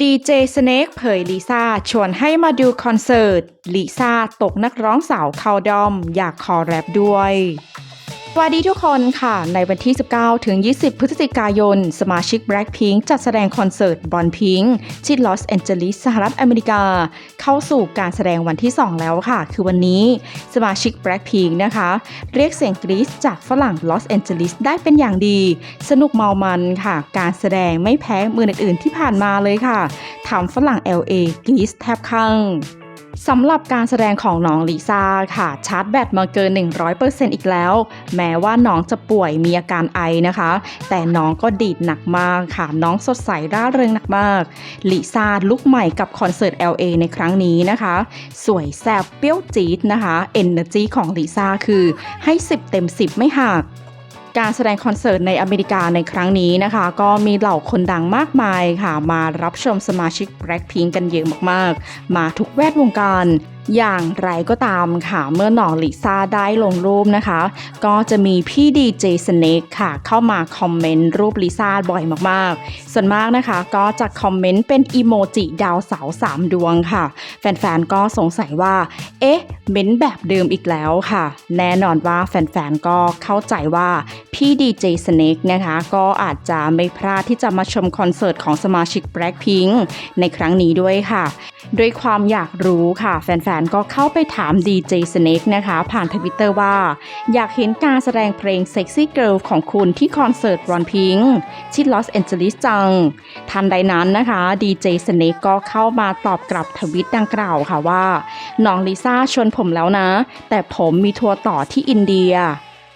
ดีเจสเนกเผยลิซ่าชวนให้มาดูคอนเสิร์ตลิซ่าตกนักร้องสาวเข้าดอม อยากคอแรปด้วย สวัสดีทุกคนค่ะ ในวันที่ 19 ถึง 20 พฤศจิกายน สมาชิก Blackpink จัดแสดงคอนเสิร์ตบอลพิงที่ลอสแอนเจลิสสหรัฐอเมริกา เข้าสู่การแสดงวันที่ 2 แล้วค่ะ คือวันนี้สมาชิก Blackpink นะคะ เรียกเสียงกรี๊ดจากฝรั่งลอสแอนเจลิสได้เป็นอย่างดี สนุกเมามันค่ะ การแสดงไม่แพ้มืออื่นๆที่ผ่านมาเลยค่ะทำฝรั่ง LA กรี๊ดแทบข้าง สำหรับการแสดงของน้องลิซ่าค่ะ ชาร์จแบตมาเกิน 100%อีกแล้ว แม้ว่าน้องจะป่วยมีอาการไอนะคะ แต่น้องก็ดีดหนักมากค่ะ น้องสดใสร่าเริงหนักมากลิซ่าลุกใหม่กับคอนเสิร์ต LA ในครั้งนี้นะคะ สวยแซ่บเปรี้ยวจี๊ดนะคะ Energy ของลิซ่าคือให้ 10 เต็ม 10 ไม่หัก การแสดงคอนเสิร์ตในอเมริกาในครั้งนี้นะคะ ก็มีเหล่าคนดังมากมายค่ะ มารับชมสมาชิก Blackpink กันเยอะมากๆ มาทุกแวดวงการอย่างไรก็ตามค่ะ เมื่อหน่องลิซ่าได้ลงรูปนะคะ ก็จะมีพี่ดีเจสเนกค่ะ เข้ามาคอมเมนต์รูปลิซ่าบ่อยมากๆ ส่วนมากนะคะก็จะคอมเมนต์เป็นอีโมจิดาวเสาสามดวงค่ะ แฟนๆ ก็สงสัยว่า เอ๊ะ เม้นแบบเดิมอีกแล้วค่ะ แน่นอนว่าแฟนๆ ก็เข้าใจว่า พี่ดีเจสเนกนะคะก็อาจจะไม่พลาดที่จะมาชมคอนเสิร์ตของสมาชิก Blackpink ในครั้งนี้ด้วยค่ะ ด้วยความอยากรู้ค่ะ แฟนๆ ก็เข้าไปถามดีเจสเนกนะคะ ผ่านทวิตเตอร์ว่า อยากเห็นการแสดงเพลง Sexy Girl ของคุณที่คอนเสิร์ตรอนพิงที่ลอสแอนเจลิสจัง ทันใดนั้นนะคะดีเจสเนกก็เข้ามาตอบกลับทวิตดังกล่าวค่ะว่าน้องลิซ่าชวนผมแล้วนะ แต่ผมมีทัวร์ต่อที่อินเดีย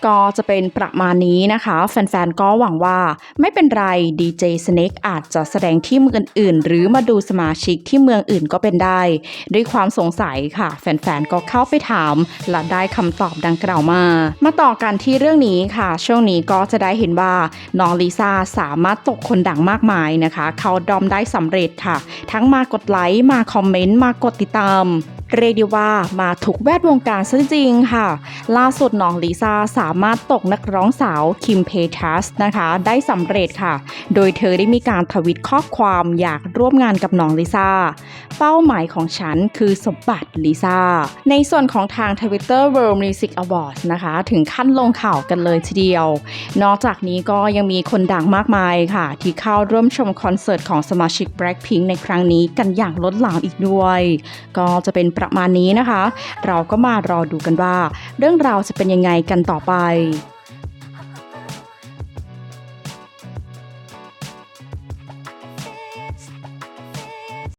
ก็จะเป็นประมาณนี้นะคะ แฟนๆ ก็หวังว่าไม่เป็นไรดีเจสเน็กอาจจะแสดงที่เมืองอื่น หรือมาดูสมาชิกที่เมืองอื่นก็เป็นได้ ด้วยความสงสัยค่ะ แฟนๆ ก็เข้าไปถาม และได้คำตอบดังกล่าวมา มาต่อกันที่เรื่องนี้ค่ะ ช่วงนี้ก็จะได้เห็นว่าน้องลิซ่าสามารถตกคนดังมากมายนะคะ เขาดอมได้สำเร็จค่ะ ทั้งมากดไลค์มาคอมเมนต์มากดติดตาม เรียกได้ว่ามาทุกแวดวงการซะจริงค่ะ ล่าสุดน้องลิซ่าสามารถตกนักร้องสาวคิมเพทัสนะคะ ได้สำเร็จค่ะ โดยเธอได้มีการทวิตข้อความอยากร่วมงานกับน้องลิซ่า เป้าหมายของฉันคือสมบัติลิซ่า ในส่วนของทาง Twitter World Music Awards นะคะ ถึงขั้นลงข่าวกันเลยทีเดียว นอกจากนี้ก็ยังมีคนดังมากมายค่ะ ที่เข้าร่วมชมคอนเสิร์ตของสมาชิก Blackpink ในครั้งนี้กันอย่างล้นหลามอีกด้วย ก็จะเป็นประมาณนี้นะคะ เราก็มารอดูกันว่า เรื่องราวจะเป็นยังไงกันต่อไป